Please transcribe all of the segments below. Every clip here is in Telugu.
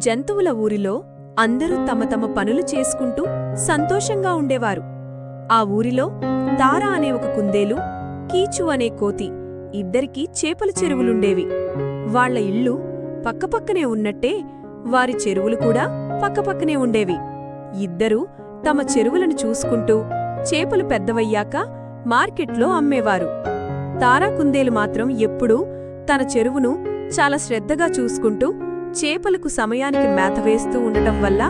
జంతువుల ఊరిలో అందరూ తమ తమ పనులు చేసుకుంటూ సంతోషంగా ఉండేవారు. ఆ ఊరిలో తార అనే ఒక కుందేలు కీచు అనే కోతి ఇద్దరికీ చేపల చెరువులుండేవి. వాళ్ళ ఇళ్ళు పక్కపక్కనే ఉన్నట్టే వారి చెరువులు కూడా పక్కపక్కనే ఉండేవి. ఇద్దరూ తమ చెరువులను చూసుకుంటూ చేపలు పెద్దవయ్యాక మార్కెట్లో అమ్మేవారు. తారా కుందేలు మాత్రం ఎప్పుడూ తన చెరువును చాలా శ్రద్ధగా చూసుకుంటూ చేపలకు సమయానికి మేత వేస్తూ ఉండటం వల్ల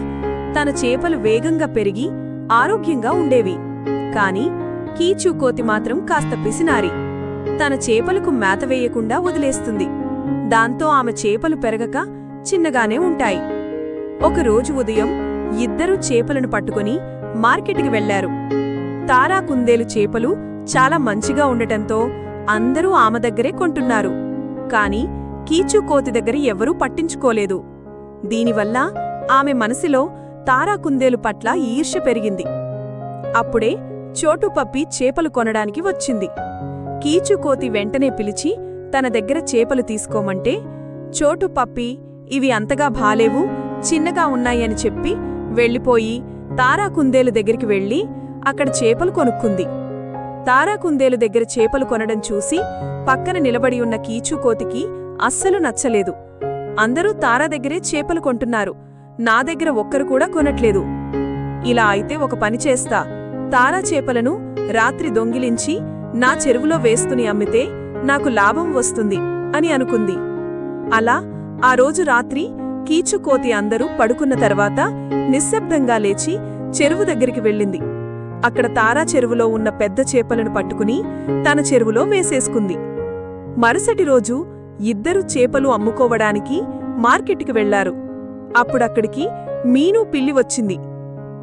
తన చేపలు వేగంగా పెరిగి ఆరోగ్యంగా ఉండేవి. కాని కీచు కోతి మాత్రం కాస్త పిసినారి. తన చేపలకు మేత వేయకుండా వదిలేస్తుంది. దాంతో ఆమె చేపలు పెరగక చిన్నగానే ఉంటాయి. ఒకరోజు ఉదయం ఇద్దరూ చేపలను పట్టుకుని మార్కెట్కి వెళ్ళారు తారా కుందేలు చేపలు చాలా మంచిగా ఉండటంతో అందరూ ఆమె దగ్గరే కొంటున్నారు. కాని కీచుకోతి దగ్గర ఎవరూ పట్టించుకోలేదు. దీనివల్ల ఆమె మనసులో తారాకుందేలు పట్ల ఈర్ష్య పెరిగింది. అప్పుడే చోటు పప్పి చేపలు కొనడానికి వచ్చింది. కీచుకోతి వెంటనే పిలిచి తన దగ్గర చేపలు తీసుకోమంటే చోటు పప్పి ఇవి అంతగా బాలేవు చిన్నగా ఉన్నాయని చెప్పి వెళ్ళిపోయి తారాకుందేలు దగ్గరికి వెళ్ళి అక్కడ చేపలు కొనుక్కుంది. తారాకుందేలు దగ్గర చేపలు కొనడం చూసి పక్కన నిలబడి ఉన్న కీచుకోతికి అస్సలు నచ్చలేదు. అందరూ తారా దగ్గరే చేపలు కొంటున్నారు. నా దగ్గర ఒక్కరు కూడా కొనట్లేదు. ఇలా అయితే ఒక పని చేస్తా. తారా చేపలను రాత్రి దొంగిలించి నా చెరువులో వేస్తుని అమ్మితే నాకు లాభం వస్తుంది అని అనుకుంది. అలా ఆ రోజు రాత్రి కీచుకోతి అందరూ పడుకున్న తర్వాత నిశ్శబ్దంగా లేచి చెరువు దగ్గరికి వెళ్ళింది. అక్కడ తారా చెరువులో ఉన్న పెద్ద చేపలను పట్టుకుని తన చెరువులో వేసేసుకుంది. మరుసటి రోజు ఇద్దరు చేపలు అమ్ముకోవడానికి మార్కెట్కి వెళ్ళారు. అప్పుడక్కడికి మీను పిల్లి వచ్చింది.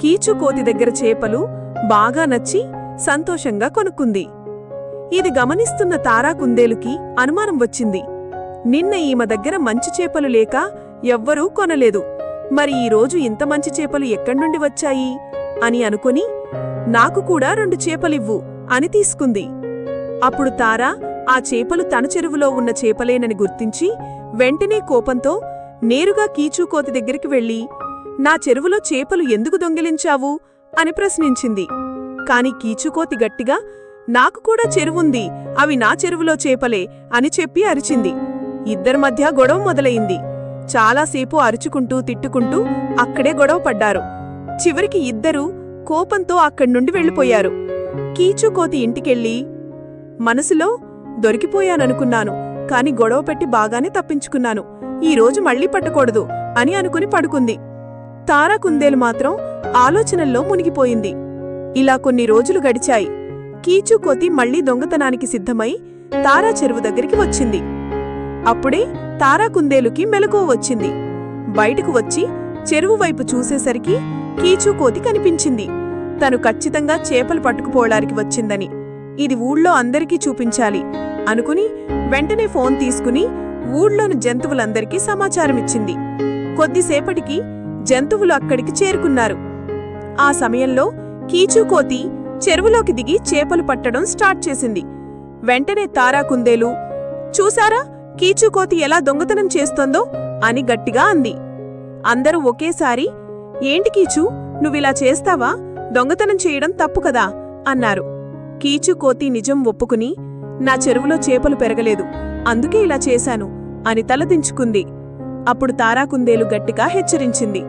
కీచు కోతి దగ్గర చేపలు బాగా నచ్చి సంతోషంగా కొనుక్కుంది. ఇది గమనిస్తున్న తారా కుందేలుకి అనుమానం వచ్చింది. నిన్న ఈమె దగ్గర మంచి చేపలు లేక ఎవ్వరూ కొనలేదు. మరి ఈరోజు ఇంత మంచి చేపలు ఎక్కడ్నుండి వచ్చాయి? అని అనుకుని నాకు కూడా రెండు చేపలివ్వు అని తీసుకుంది. అప్పుడు తారా ఆ చేపలు తన చెరువులో ఉన్న చేపలేనని గుర్తించి వెంటనే కోపంతో నేరుగా కీచూకోతి దగ్గరికి వెళ్ళి నా చెరువులో చేపలు ఎందుకు దొంగిలించావు? అని ప్రశ్నించింది. కాని కీచుకోతి గట్టిగా నాకు కూడా చెరువుంది అవి నా చెరువులో చేపలే అని చెప్పి అరిచింది. ఇద్దరి మధ్య గొడవ మొదలయింది చాలాసేపు అరుచుకుంటూ తిట్టుకుంటూ అక్కడే గొడవ పడ్డారు. చివరికి ఇద్దరూ కోపంతో అక్కడ్నుండి వెళ్ళిపోయారు. కీచుకోతి ఇంటికెళ్ళి మనసులో దొరికిపోయాననుకున్నాను. కాని గొడవ పెట్టి బాగానే తప్పించుకున్నాను. ఈరోజు మళ్ళీ పట్టకూడదు అని అనుకుని పడుకుంది. తారా కుందేలు మాత్రం ఆలోచనల్లో మునిగిపోయింది. ఇలా కొన్ని రోజులు గడిచాయి. కీచు కోతి మళ్ళీ దొంగతనానికి సిద్ధమై తారా చెరువు దగ్గరికి వచ్చింది. అప్పుడే తారా కుందేలుకి మెలకువ వచ్చింది. బయటకు వచ్చి చెరువు వైపు చూసేసరికి కీచు కోతి కనిపించింది. తను ఖచ్చితంగా చేపలు పట్టుకుపోవడానికి వచ్చిందని. ఇది ఊళ్ళో అందరికీ చూపించాలి అనుకుని వెంటనే ఫోన్ తీసుకుని ఊళ్ళోని జంతువులందరికీ సమాచారమిచ్చింది. కొద్దిసేపటికి జంతువులు అక్కడికి చేరుకున్నారు. ఆ సమయంలో కీచూకోతి చెరువులోకి దిగి చేపలు పట్టడం స్టార్ట్ చేసింది. వెంటనే తారా కుందేలు చూసారా కీచూకోతి ఎలా దొంగతనం చేస్తోందో? అని గట్టిగా అంది. అందరూ ఒకేసారి ఏంటి కీచు నువ్విలా చేస్తావా? దొంగతనం చేయడం తప్పు కదా? అన్నారు. కీచుకోతి నిజం ఒప్పుకుని నా చెరువులో చేపలు పెరగలేదు అందుకే ఇలా చేశాను అని తలదించుకుంది అప్పుడు తారాకుందేలు గట్టిగా హెచ్చరించింది.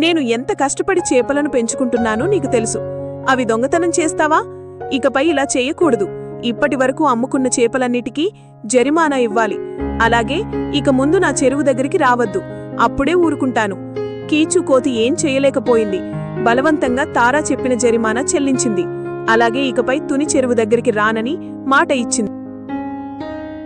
నేను ఎంత కష్టపడి చేపలను పెంచుకుంటున్నానో నీకు తెలుసు. అవి దొంగతనం చేస్తావా? ఇకపై ఇలా చేయకూడదు. ఇప్పటి వరకు అమ్ముకున్న చేపలన్నిటికీ జరిమానా ఇవ్వాలి. అలాగే ఇక ముందు నా చెరువు దగ్గరికి రావద్దు. అప్పుడే ఊరుకుంటాను. కీచు కోతి ఏం చేయలేకపోయింది. బలవంతంగా తారా చెప్పిన జరిమానా చెల్లించింది. అలాగే ఇకపై తుని చెరువు దగ్గరికి రానని మాట ఇచ్చింది.